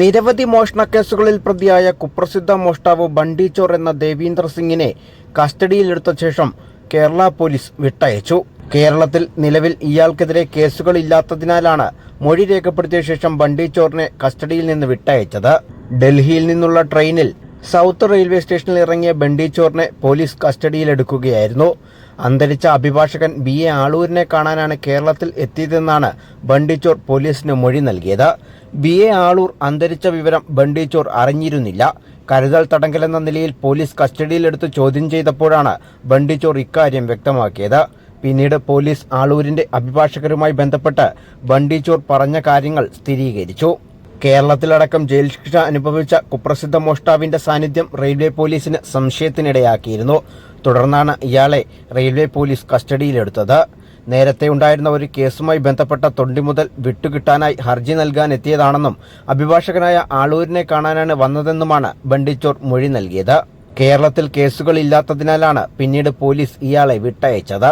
നിരവധി മോഷണ കേസുകളിൽ പ്രതിയായ കുപ്രസിദ്ധ മോഷ്ടാവ് ബണ്ടി ചോർ എന്ന ദേവീന്ദർ സിംഗിനെ കസ്റ്റഡിയിലെടുത്ത ശേഷം കേരള പോലീസ് വിട്ടയച്ചു. കേരളത്തിൽ നിലവിൽ ഇയാൾക്കെതിരെ കേസുകളില്ലാത്തതിനാലാണ് മൊഴി രേഖപ്പെടുത്തിയ ശേഷം ബണ്ടി ചോറിനെ കസ്റ്റഡിയിൽ നിന്ന് വിട്ടയച്ചത്. ഡൽഹിയിൽ നിന്നുള്ള ട്രെയിനിൽ സൗത്ത് റെയിൽവേ സ്റ്റേഷനിൽ ഇറങ്ങിയ ബണ്ടിച്ചോറിനെ പോലീസ് കസ്റ്റഡിയിലെടുക്കുകയായിരുന്നു. അന്തരിച്ച അഭിഭാഷകൻ ബി എ ആളൂരിനെ കാണാനാണ് കേരളത്തിൽ എത്തിയതെന്നാണ് ബണ്ടിച്ചോർ പോലീസിന് മൊഴി നൽകിയത്. ബി എ ആളൂർ അന്തരിച്ച വിവരം ബണ്ടിച്ചോർ അറിഞ്ഞിരുന്നില്ല. കരുതൽ തടങ്കലെന്ന നിലയിൽ പോലീസ് കസ്റ്റഡിയിലെടുത്ത് ചോദ്യം ചെയ്തപ്പോഴാണ് ബണ്ടിച്ചോർ ഇക്കാര്യം വ്യക്തമാക്കിയത്. പിന്നീട് പോലീസ് ആളൂരിന്റെ അഭിഭാഷകരുമായി ബന്ധപ്പെട്ട് ബണ്ടിച്ചോർ പറഞ്ഞ കാര്യങ്ങൾ സ്ഥിരീകരിച്ചു. കേരളത്തിലടക്കം ജയിൽ ശിക്ഷ അനുഭവിച്ച കുപ്രസിദ്ധ മോഷ്ടാവിന്റെ സാന്നിധ്യം റെയിൽവേ പോലീസിന് സംശയത്തിനിടയാക്കിയിരുന്നു. തുടർന്നാണ് ഇയാളെ റെയിൽവേ പോലീസ് കസ്റ്റഡിയിലെടുത്തത്. നേരത്തെ ഉണ്ടായിരുന്ന ഒരു കേസുമായി ബന്ധപ്പെട്ട തൊണ്ടി മുതൽ വിട്ടുകിട്ടാനായി ഹർജി നൽകാൻ എത്തിയതാണെന്നും അഭിഭാഷകനായ ആളൂരിനെ കാണാനാണ് വന്നതെന്നുമാണ് ബണ്ടിച്ചോർ മൊഴി നൽകിയത്. കേരളത്തിൽ കേസുകൾ ഇല്ലാത്തതിനാലാണ് പിന്നീട് പോലീസ് ഇയാളെ വിട്ടയച്ചത്.